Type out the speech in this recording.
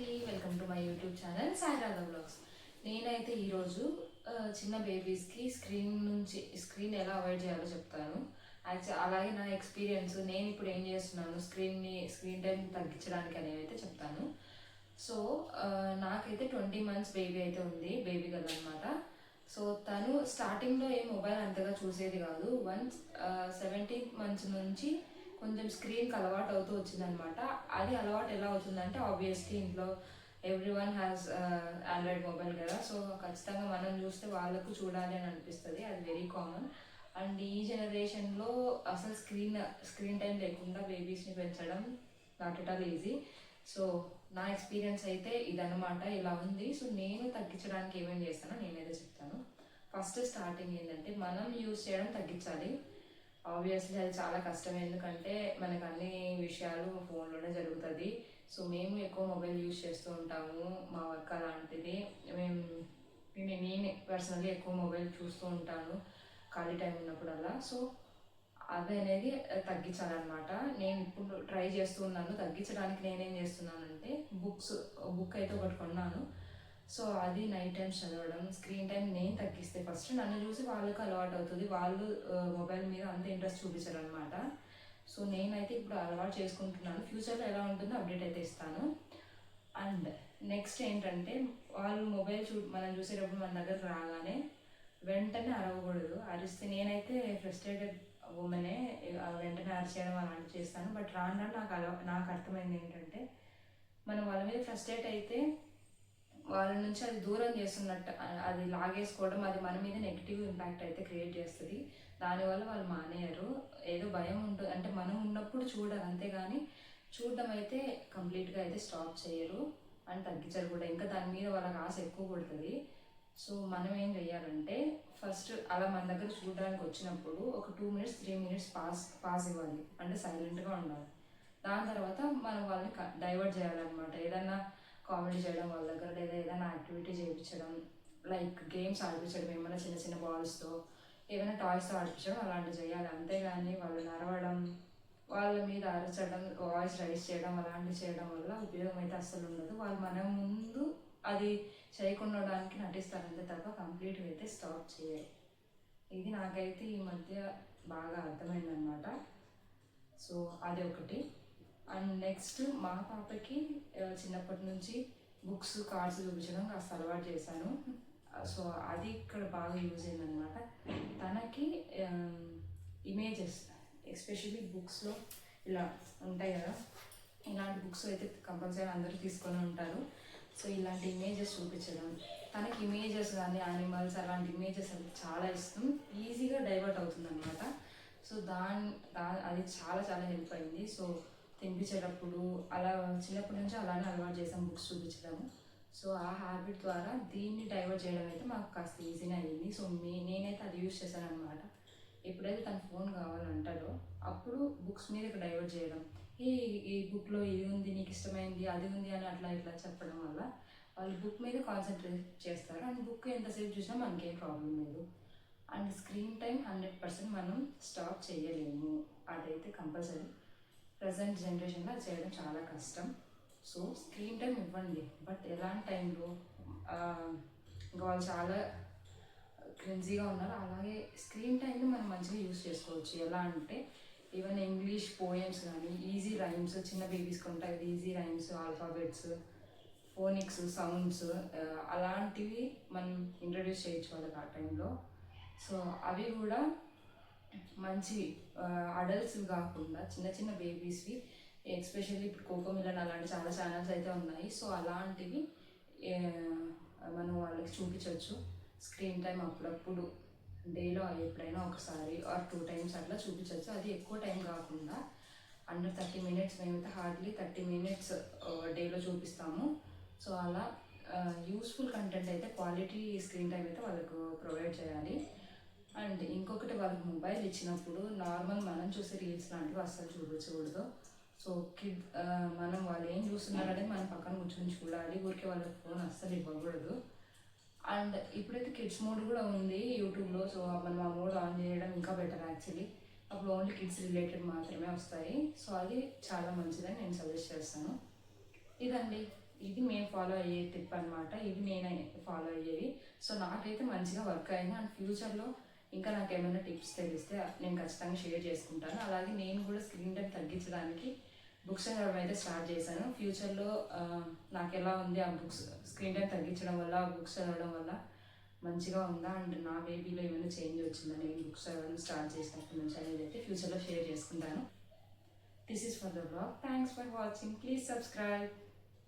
అందరికీ welcome to my YouTube channel Sairadha blogs నేనైతే ఈరోజు చిన్న బేబీస్కి స్క్రీన్ నుంచి స్క్రీన్ ఎలా అవాయిడ్ చేయాలో చెప్తాను. యాక్చువల్ అలాగే నా ఎక్స్పీరియన్స్ నేను ఇప్పుడు ఏం చేస్తున్నాను స్క్రీన్ని స్క్రీన్ టైం తగ్గించడానికి అనేది అయితే చెప్తాను. సో నాకైతే ట్వంటీ మంత్స్ బేబీ అయితే ఉంది బేబీ గర్ల్ అనమాట సో తను స్టార్టింగ్లో ఏ మొబైల్ అంతగా చూసేది కాదు. వన్స్ సెవెంటీన్ మంత్స్ నుంచి కొంచెం స్క్రీన్కి అలవాటు అవుతూ వచ్చిందనమాట అది అలవాటు ఎలా అవుతుందంటే ఆబ్వియస్లీ ఇంట్లో everyone has android mobile కదా. సో ఖచ్చితంగా మనం చూస్తే వాళ్ళకు చూడాలి అని అనిపిస్తుంది. అది వెరీ కామన్ అండ్ ఈ జనరేషన్లో అసలు స్క్రీన్ స్క్రీన్ టైం లేకుండా బేబీస్ని పెంచడం not at all easy so నా ఎక్స్పీరియన్స్ అయితే ఇదనమాట ఇలా ఉంది. సో నేను తగ్గించడానికి ఏమేమి చేస్తానో నేనైతే చెప్తాను. ఫస్ట్ స్టార్టింగ్ ఏంటంటే మనం యూజ్ చేయడం తగ్గించాలి. ఆబ్వియస్లీ అది చాలా కష్టం ఎందుకంటే మనకు అన్ని విషయాలు ఫోన్లోనే జరుగుతుంది. సో మేము ఎక్కువ మొబైల్ యూజ్ చేస్తూ ఉంటాము మా వర్క్ అలాంటిది. మేము నేను నేను పర్సనల్లీ ఎక్కువ మొబైల్ చూస్తూ ఉంటాను ఖాళీ టైం ఉన్నప్పుడల్లా. సో అది అనేది తగ్గించాలన్నమాట. నేను ఇప్పుడు ట్రై చేస్తూ ఉన్నాను. తగ్గించడానికి నేనేం చేస్తున్నానంటే బుక్స్ బుక్ అయితే ఒకటి కొన్నాను. సో అది నైట్ టైం చదవడం స్క్రీన్ టైం నేను తగ్గిస్తే ఫస్ట్ నన్ను చూసి వాళ్ళకి అలవాటు అవుతుంది. వాళ్ళు మొబైల్ మీద అంత ఇంట్రెస్ట్ చూపించారు అనమాట సో నేనైతే ఇప్పుడు అలవాటు చేసుకుంటున్నాను. ఫ్యూచర్లో ఎలా ఉంటుందో అప్డేట్ అయితే ఇస్తాను. అండ్ నెక్స్ట్ ఏంటంటే వాళ్ళు మొబైల్ చూ మనం చూసేటప్పుడు మన దగ్గర రాగానే వెంటనే అరవకూడదు. అరిస్తే నేనైతే ఫ్రస్ట్రేటెడ్ ఉమెనే వెంటనే అరిచేయడం అలాంటివి చేస్తాను. బట్ రాను నాకు అలవా నాకు అర్థమైంది ఏంటంటే మనం వాళ్ళ మీద ఫ్రస్ట్రేట్ అయితే వాళ్ళ నుంచి అది దూరం చేస్తున్నట్టు అది లాగేసుకోవడం అది మన మీద నెగిటివ్ ఇంపాక్ట్ అయితే క్రియేట్ చేస్తుంది. దానివల్ల వాళ్ళు మానేయరు. ఏదో భయం ఉంటుంది అంటే మనం ఉన్నప్పుడు చూడరు అంతేగాని చూడడం అయితే కంప్లీట్గా అయితే స్టాప్ చేయరు అని తగ్గించరు కూడా. ఇంకా దాని మీద వాళ్ళకి ఆశ ఎక్కువ పడుతుంది సో మనం ఏం చేయాలంటే ఫస్ట్ అలా మన దగ్గర చూడడానికి వచ్చినప్పుడు ఒక two minutes three minutes pass pass ఇవ్వాలి. అంటే సైలెంట్గా ఉండాలి. దాని తర్వాత మనం వాళ్ళని డైవర్ట్ చేయాలన్నమాట. ఏదన్నా కామెడీ చేయడం వాళ్ళ దగ్గర లేదా ఏదైనా యాక్టివిటీ చేయించడం లైక్ గేమ్స్ ఆడిపించడం ఏమైనా చిన్న చిన్న బాల్స్తో ఏమైనా టాయ్స్తో ఆడిపించడం అలాంటివి చేయాలి. అంతేగాని వాళ్ళు నడవడం వాళ్ళ మీద అరచడం వాయిస్ రైస్ చేయడం అలాంటివి చేయడం వల్ల ఉపయోగం అయితే అస్సలు ఉండదు. వాళ్ళు మన ముందు అది చేయకుండా ఉండడానికి నటిస్తారంతే తప్ప కంప్లీట్గా అయితే స్టాప్ చేయాలి ఇది నాకైతే ఈ మధ్య బాగా అర్థమైందనమాట సో అది ఒకటి. అండ్ నెక్స్ట్ మా పాపకి చిన్నప్పటి నుంచి బుక్స్ కార్డ్స్ చూపించడం కాస్త అలవాటు చేశాను. సో అది ఇక్కడ బాగా యూజ్ అయిందనమాట. తనకి ఇమేజెస్ ఎస్పెషల్లీ బుక్స్లో ఇలా ఉంటాయి కదా ఇలాంటి బుక్స్ అయితే కంపల్సరీ అందరూ తీసుకొని ఉంటారు. సో ఇలాంటి ఇమేజెస్ చూపించడం తనకి ఇమేజెస్ కానీ యానిమల్స్ అలాంటి ఇమేజెస్ అంటే చాలా ఇష్టం. ఈజీగా డైవర్ట్ అవుతుంది అనమాట సో దాని దా అది చాలా చాలా హెల్ప్ అయింది. సో తినిపించేటప్పుడు అలా చిన్నప్పటి నుంచి అలానే అలవాటు చేసాం బుక్స్ చూపించడము. సో ఆ హ్యాబిట్ ద్వారా దీన్ని డైవర్ట్ చేయడం అయితే మాకు కాస్త ఈజీనే అయ్యింది సో మే నేనైతే అది యూజ్ చేశాను అనమాట ఎప్పుడైతే తన ఫోన్ కావాలంటారో అప్పుడు బుక్స్ మీద డైవర్ట్ చేయడం. ఈ ఈ బుక్లో ఇది ఉంది నీకు ఇష్టమైంది అది ఉంది అని అట్లా ఇట్లా చెప్పడం వల్ల వాళ్ళు బుక్ మీద కాన్సన్ట్రేట్ చేస్తారు. అండ్ బుక్ ఎంతసేపు చూసినా మనకేం ప్రాబ్లం లేదు. And screen time hundred percent మనం స్టాప్ చేయలేము. అదైతే కంపల్సరీ ప్రజెంట్ జనరేషన్లో చేయడం చాలా కష్టం. సో స్క్రీన్ టైం ఇవ్వండి. బట్ ఎలాంటి టైంలో ఇంకా వాళ్ళు చాలా క్రింజీగా ఉన్నారు. అలాగే స్క్రీన్ టైంని మనం మంచిగా యూస్ చేసుకోవచ్చు. ఎలా అంటే ఈవెన్ ఇంగ్లీష్ పోయమ్స్ కానీ ఈజీ రైమ్స్ చిన్న బేబీస్కి ఉంటాయి easy rhymes alphabets phonics sounds అలాంటివి మనం ఇంట్రడ్యూస్ చేయొచ్చు వాళ్ళకి ఆ టైంలో సో అవి కూడా మంచి అడల్ట్స్ కాకుండా చిన్న చిన్న బేబీస్వి ఎస్పెషల్లీ ఇప్పుడు కోకో మిలన్ అలాంటి చాలా ఛానల్స్ అయితే ఉన్నాయి. సో అలాంటివి మనం వాళ్ళకి చూపించవచ్చు. స్క్రీన్ టైం అప్పుడప్పుడు డేలో ఎప్పుడైనా ఒకసారి ఆర్ టూ టైమ్స్ అట్లా చూపించవచ్చు. అది ఎక్కువ టైం కాకుండా అండర్ థర్టీ మినిట్స్ మేమైతే హార్డ్లీ థర్టీ మినిట్స్ డేలో చూపిస్తాము. సో అలా యూస్ఫుల్ కంటెంట్ అయితే క్వాలిటీ స్క్రీన్ టైం అయితే వాళ్ళకు ప్రొవైడ్ చేయాలి. అండ్ ఇంకొకటి వాళ్ళకి మొబైల్ ఇచ్చినప్పుడు నార్మల్ మనం చూసే రీల్స్ లాంటివి అస్సలు చూపించకూడదు. సో కిడ్ మనం వాళ్ళు ఏం చూస్తున్నారంటే మనం పక్కన కూర్చొని చూడాలి. ఊరికే వాళ్ళకి ఫోన్ అస్సలు ఇవ్వకూడదు. అండ్ ఇప్పుడైతే కిడ్స్ మోడ్ కూడా ఉంది యూట్యూబ్లో. సో మనం ఆ మోడ్ ఆన్ చేయడం ఇంకా బెటర్ యాక్చువల్లీ. అప్పుడు ఓన్లీ కిడ్స్ రిలేటెడ్ మాత్రమే వస్తాయి. సో అది చాలా మంచిదని నేను సజెస్ట్ చేస్తాను. ఇదండి. ఇది మేము ఫాలో అయ్యే టిప్ అనమాట ఇది నేను ఫాలో అయ్యేది. సో నాకైతే మంచిగా వర్క్ అయింది. అండ్ ఫ్యూచర్లో ఇంకా నాకు ఏమైనా టిప్స్ తెలిస్తే నేను ఖచ్చితంగా షేర్ చేసుకుంటాను. అలాగే నేను కూడా స్క్రీన్ టైం తగ్గించడానికి బుక్స్ చదవడం అయితే స్టార్ట్ చేశాను ఫ్యూచర్లో నాకు ఎలా ఉంది ఆ బుక్స్ స్క్రీన్ టైం తగ్గించడం వల్ల ఆ బుక్స్ చదవడం వల్ల మంచిగా ఉందా? అండ్ నా బేబీలో ఏమైనా చేంజ్ వచ్చిందా? నేను బుక్స్ చదవడం స్టార్ట్ చేసినప్పటి నుంచి అనేది అయితే ఫ్యూచర్లో షేర్ చేసుకుంటాను. This is for the blog thanks for watching please subscribe